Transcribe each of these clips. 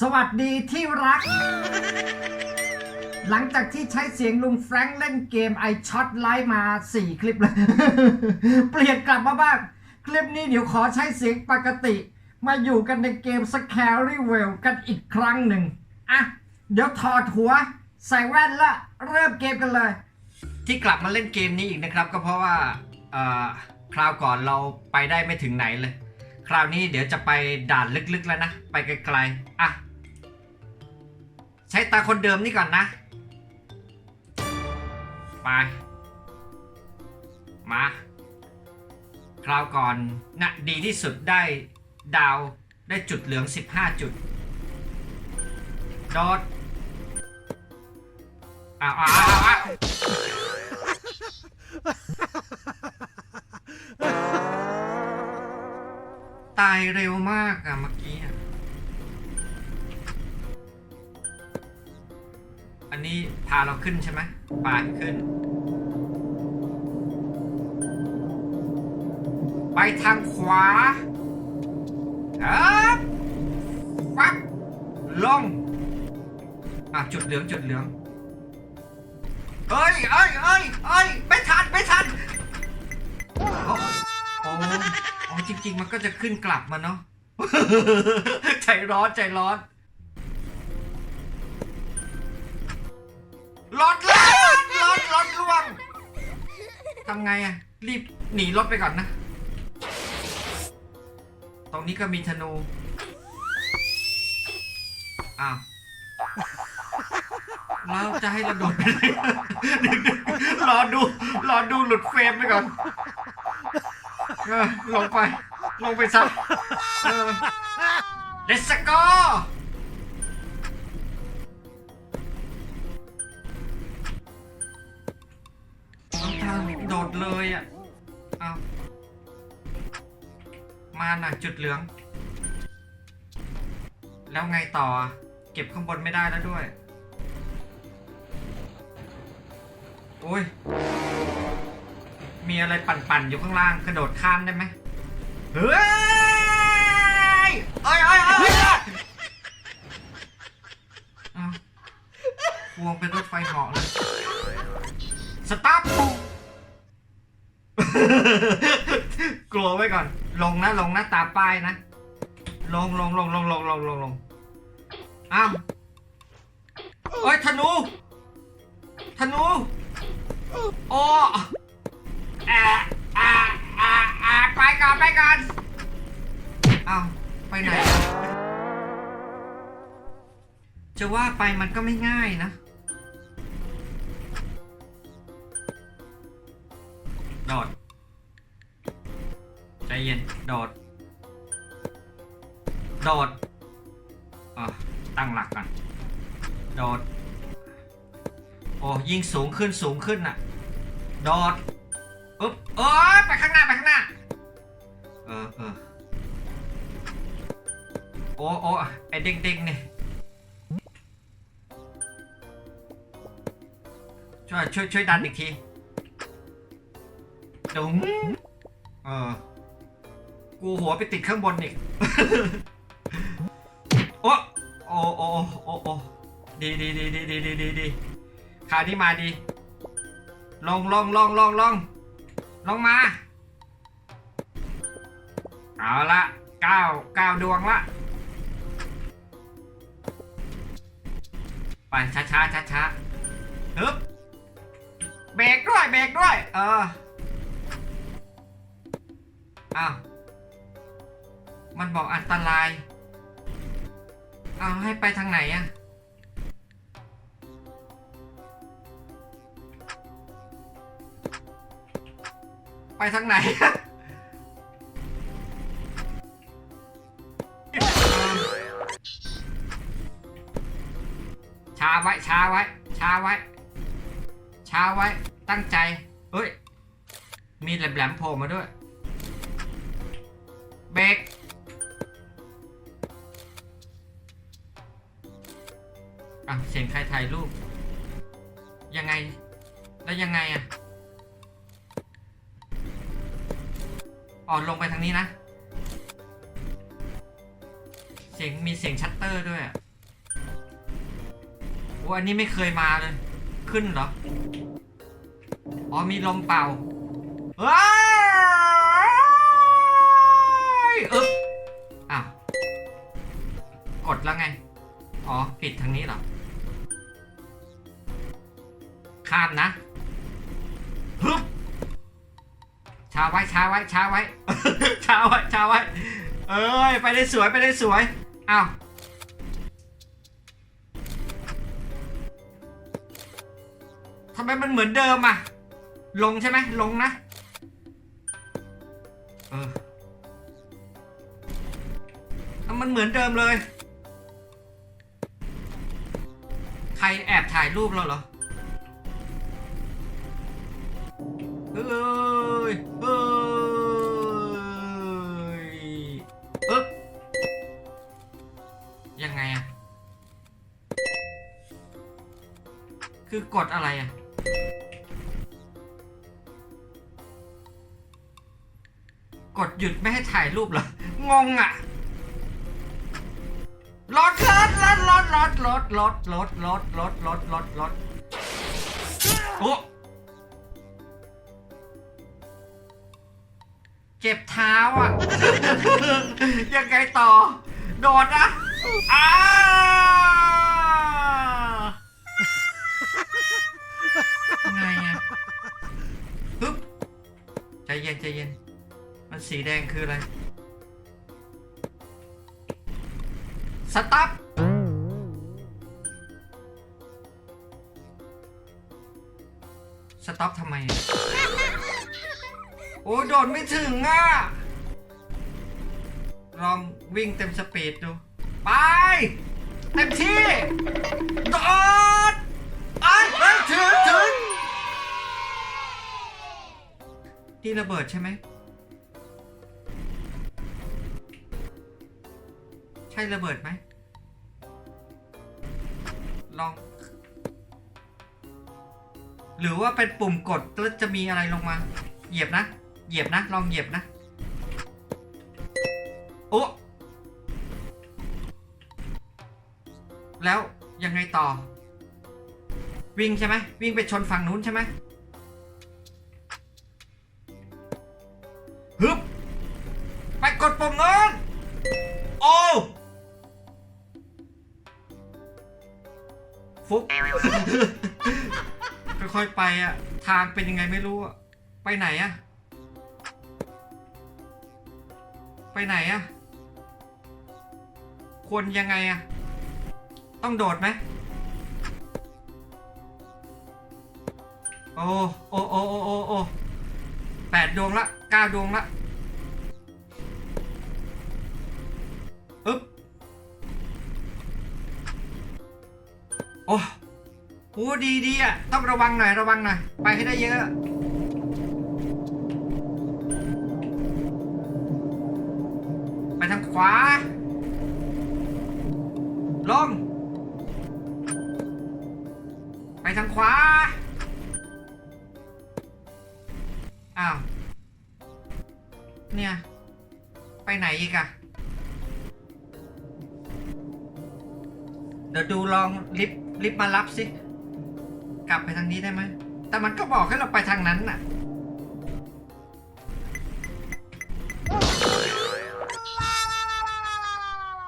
สวัสดีที่รัก หลังจากที่ใช้เสียงลุงแฟรงค์เล่นเกมไอช็อตไลฟ์มา 4 คลิปเลย เปลี่ยนกลับมาบ้าง คลิปนี้เดี๋ยวขอใช้เสียงปกติ มาอยู่กันในเกม s c a r y w e l l กันอีกครั้งหนึ่ง อะ เดี๋ยวถอดหัว ใส่แว่นละ เริ่มเกมกันเลย ที่กลับมาเล่นเกมนี้อีกนะครับ ก็เพราะว่าคราวก่อนเราไปได้ไม่ถึงไหนเลย คราวนี้เดี๋ยวจะไปด่านลึกๆแล้วนะ ไปไกลๆอะ ช้ตาคนเดิมนี่ก่อนนะ ไป มา คราวก่อนนะดีที่สุดได้ดาวได้จุดเหลือง 15 จุดโดดอ้าวอ้าวอ้าวอ้าวตายเร็วมากอะเมื่อกี้อะ อันนี้พาเราขึ้นใช่ไหมปาขึ้น ไปทางขวาครับฟักลง อะ จุดเหลือง จุดเหลือง เอ้ยเอ้ยเอ้ยเอ้ยไม่ทัน ไม่ทัน โอ้โอ้โอ้จริง ๆ มันก็จะขึ้นกลับมาเนาะ ใจร้อน ใจร้อน รถเลยรถรถล่วงทำไงอะรีบหนีรถไปก่อนนะ ตรงนี้ก็มีธนู อ้าว แล้วจะให้เราโดดไปไหนรอดู รอดูหลุดเฟรมไปก่อนเออลงไป ลงไปซะเออ Let's go เลยอะเอามาหน่ะจุดเหลือง แล้วไงต่อ เก็บข้างบนไม่ได้แล้วด้วย โอ้ย มีอะไรปั่นๆอยู่ข้างล่างกระโดดข้ามได้ไหมเฮ้ยเอ้ยเอ้ยเอ้ยเอาวงเป็นรถไฟเหาะเลย สตาร์ท กลัวไว้ก่อน ลงนะลงนะตามป้ายนะ ลงลงลงลงลงลงลงลงอ้าวเอ้ยธนูธนูโอ้อะอะอะอะไปก่อนไปก่อนอ้าวไปไหน จะว่าไปมันก็ไม่ง่ายนะโดด เย็น โดด โดดอะตั้งหลักก่อน โดด โอ้ยิงสูงขึ้นสูงขึ้นน่ะ โดดอุ๊บเอ้ยไปข้างหน้าไปข้างหน้า เออเออโอ้โอ้ไอเด้งเด้งๆนี่ช่วยช่วยช่วยดันอีกทีดุงเออ กูหัวไปติดข้างบนอีก โอ้โอ้โอ้โอ้โอ้ดีดีดีดีดีดีดีดีคราวนี้มาดี ลงลงลงลงลงลงมา เอาละเก้าเก้าดวงละ ไปช้าช้าช้าช้าฮึบเบรกด้วยเบรกด้วย เออ มันบอกอันตราย เอาให้ไปทางไหนอะไปทางไหนช้าไว้ช้าไว้ช้าไว้ช้าไว้ตั้งใจ เฮ้ย มีแหลมๆโผล่มาด้วย เบรก อะเสียงใครถ่ายรูป ยังไง แล้วยังไงอะอ๋อลงไปทางนี้นะ เสียงมีเสียงชัตเตอร์ด้วยอะอ้อันนี้ไม่เคยมาเลย ขึ้นเหรอ อ๋อมีลมเป่าเฮ้ยอึ๊บอ้าวกดแล้วไง อ๋อ ปิดทางนี้เหรอ ข้ามนะฮึบช้าไว้ช้าไว้ช้าไว้ช้าไว้ช้าไว้ เอ้ย ไปได้สวยไปได้สวยอ้าวทำไมมันเหมือนเดิมอะ ลงใช่ไหมลงนะ เออมันเหมือนเดิมเลย ใครแอบถ่ายรูปเราเหรอ เอ้ยเอ้ยปึ๊บยังไงอะคือกดอะไรอะกดหยุดไม่ให้ถ่ายรูปเหรองงอะรถรถรถรถรถรถรถรถรถรถรถรถรถโอ้ เจ็บเท้าอะ ยังไงต่อ โดดนะอ้าไงอะฮึบใจเย็นใจเย็น มันสีแดงคืออะไร สต็อปสต็อปทำไมอะ โอ้ยโดดไม่ถึงอะ ลองวิ่งเต็มสปีดดู ไป เต็มที่ โดดไอ้ยเฮ้ยถึงถึงนี่ระเบิดใช่ไหม ใช่ระเบิดไหม ลอง หรือว่าเป็นปุ่มกดแล้วจะมีอะไรลงมา เหยียบนะ เหยียบนะ ลองเหยียบนะ โอ้แล้วยังไงต่อ วิ่งใช่ไหมวิ่งไปชนฝั่งนู้นใช่ไหมฮึบไปกดปุ่มนู้นโอ้ฟุกค่อยๆไปอะทางเป็นยังไงไม่รู้อะไปไหนอะ ไปไหนอะควรยังไงอะต้องโดดไหมโอ้โอ้โอ้โอ้โอ้โอ้แปดดวงละเก้าดวงละอึ๊บโอ้โหดีดีอะ ต้องระวังหน่อย ระวังหน่อย ไปให้ได้เยอะ ขวา ลง ไปทางขวา อ้าว เนี่ย ไปไหนอีกอะเดี๋ยวดูลองลิฟต์ลิฟต์มารับสิ กลับไปทางนี้ได้ไหม แต่มันก็บอกให้เราไปทางนั้นน่ะ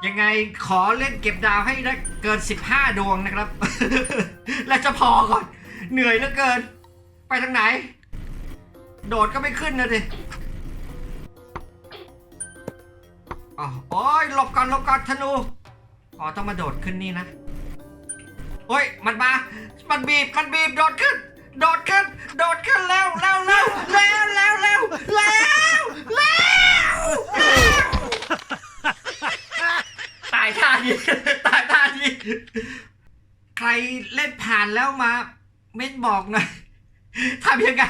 ยังไงขอเล่นเก็บดาวให้ได้เกิน 15 ดวงนะครับ และจะพอก่อน เหนื่อยเหลือเกิน ไปทางไหน โดดก็ไม่ขึ้นนะดิอ๋อโอ้ยหลบก่อนหลบก่อนธนู อ๋อ ต้องมาโดดขึ้นนี่นะ โอ้ย มันมา มันบีบ มันบีบ โดดขึ้น โดดขึ้น โดดขึ้นแล้วแล้วแล้วแล้วแล้วแล้วแล้วแล้วายท่านี้ตายท่านี้ใครเล่นผ่านแล้วมา เม้นบอกหน่อยทำยังไง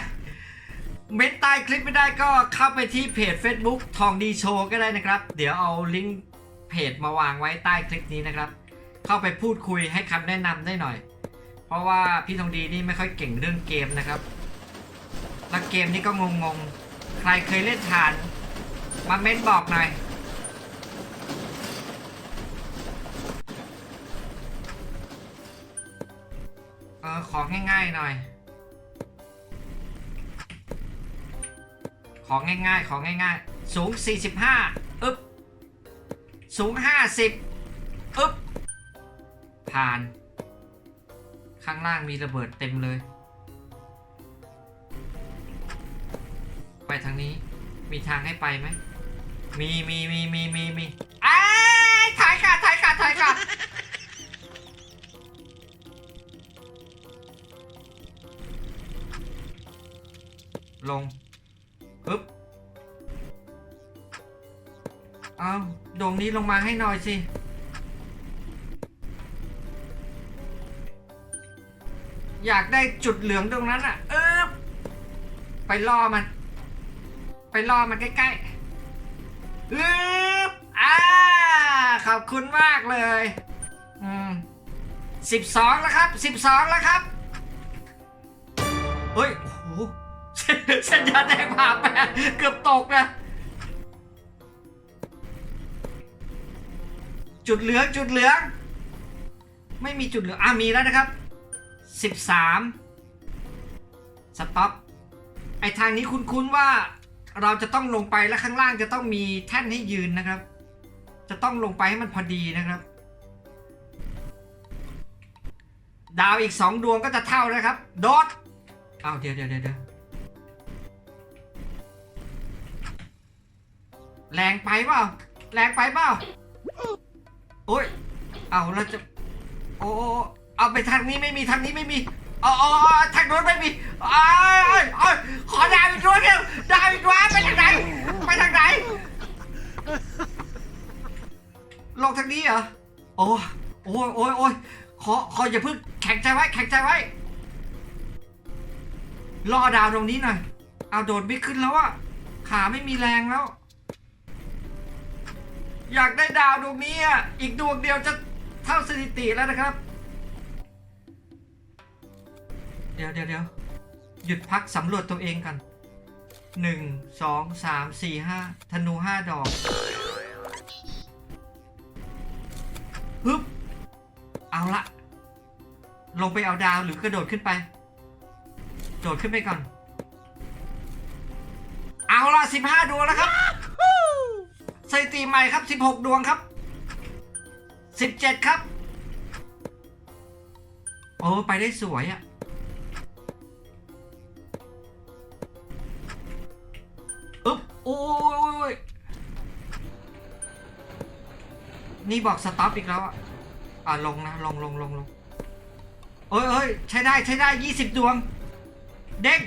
เม้นใต้คลิปไม่ได้ก็เข้าไปที่เพจ Facebook ทองดีโชว์ก็ได้นะครับ เดี๋ยวเอาลิงก์เพจมาวางไว้ใต้คลิปนี้นะครับ เข้าไปพูดคุยให้คำแนะนำได้หน่อย เพราะว่าพี่ทองดีนี่ไม่ค่อยเก่งเรื่องเกมนะครับแล้วเกมนี้ก็งงๆ ใครเคยเล่นผ่าน มาเม้นบอกหน่อย ของง่ายๆหน่อย ของง่ายๆ ของง่ายๆ สูง 45 อึ๊บ สูง 50 อึ๊บ ผ่าน ข้างล่างมีระเบิดเต็มเลย ไปทางนี้ มีทางให้ไปไหม มีมีมีมีมีมีอ้ายถ่ายค่ะถ่ายค่ะถ่ายค่ะ ลงปึ๊บเอาโด่งนี้ลงมาให้หน่อยสิ อยากได้จุดเหลืองตรงนั้นอะเออไปล่อมัน ไปล่อมันใกล้ๆอึบอ่าขอบคุณมากเลย อืมสิบสองแล้วครับสิบสองแล้วครับเฮ้ยโอ้ โหสัญญาณแดงผ่าแปดเกือบตกนะ จุดเหลืองจุดเหลือง ไม่มีจุดเหลืองอะมีแล้วนะครับสิบสามสต็อป ไอทางนี้คุ้นๆว่าเราจะต้องลงไปและข้างล่างจะต้องมีแท่นให้ยืนนะครับ จะต้องลงไปให้มันพอดีนะครับดาวอีกสองดวงก็จะเท่านะครับ โดด เอาวเดี๋ยวเดี๋ยวเดี๋ยว แรงไปเปล่าแรงไปเปล่าโอ้ยเอาเราจะโอ้เอาไปทางนี้ไม่มีทางนี้ไม่มีอ๋อทางโน้นไม่มีอ้ายอ้ายขอดาวอีกดวงเดียวดาวอีกดวงไปทางไหนไปทางไหนลงทางนี้เหรอโอ้โอ้ยโอ้ยโอ้ยขอขออย่าเพิ่งแข็งใจไว้ แข็งใจไว้รอดาวตรงนี้หน่อยเอาโดดไม่ขึ้นแล้วอะขาไม่มีแรงแล้ว อยากได้ดาวดวงนี้อะอีกดวงเดียวจะเท่าสถิติแล้วนะครับ เดี๋ยวเดี๋ยวเดี๋ยวหยุดพักสำรวจตัวเองกันหนึ่งสองสามสี่ห้าธนูห้าดอกฮึบเอาละ ลงไปเอาดาวหรือกระโดดขึ้นไป โดดขึ้นไปก่อน เอาละสิบห้าดวงแล้วครับ สถิติใหม่ครับ 16 ดวงครับ 17 ครับ โอ้ไปได้สวยอะ่ะอึ๊บโอ้ยนี่บอกสต็อปอีกแล้วอะอะลงนะ ลงลงลงลงเอ้ยเอ้ยใช้ได้ใช้ได้ 20 ดวง เด้ง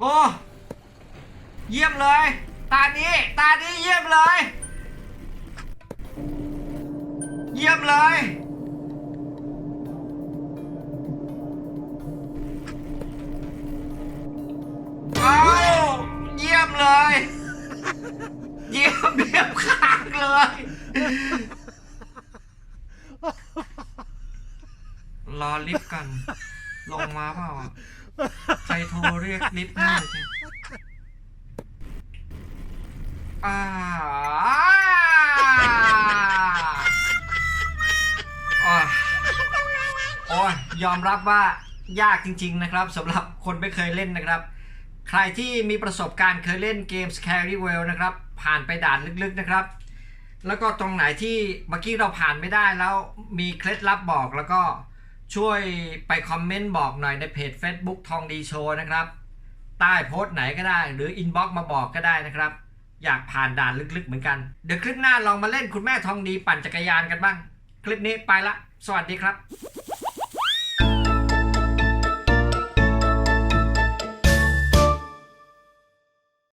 โอ้ เยี่ยมเลย ตานี้ตานี้เยี่ยมเลย เยี่ยมเลย เอาเยี่ยมเลย เยี่ยมเยี่ยมขางเลย รอลิฟต์กัน ลงมาเปล่าอะใจโทรเรียกลิฟต์ให้ ยอมรับว่ายากจริง ๆ นะครับสำหรับคนไม่เคยเล่นนะครับ ใครที่มีประสบการณ์เคยเล่นเกม Scary w e l l นะครับ ผ่านไปด่านลึกๆนะครับ แล้วก็ตรงไหนที่เมื่อกี้เราผ่านไม่ได้แล้วมีเคล็ดลับบอกแล้วก็ช่วยไปคอมเมนต์บอกหน่อยในเพจ Facebook ทองดีโชว์นะครับ ใต้โพสต์ไหนก็ได้ หรืออินบ็อกมาบอกก็ได้นะครับ อยากผ่านด่านลึกๆเหมือนกัน เดี๋ยวคลิปหน้าลองมาเล่นคุณแม่ทองดีปั่นจักรยานกันบ้าง คลิปนี้ไปละ สวัสดีครับ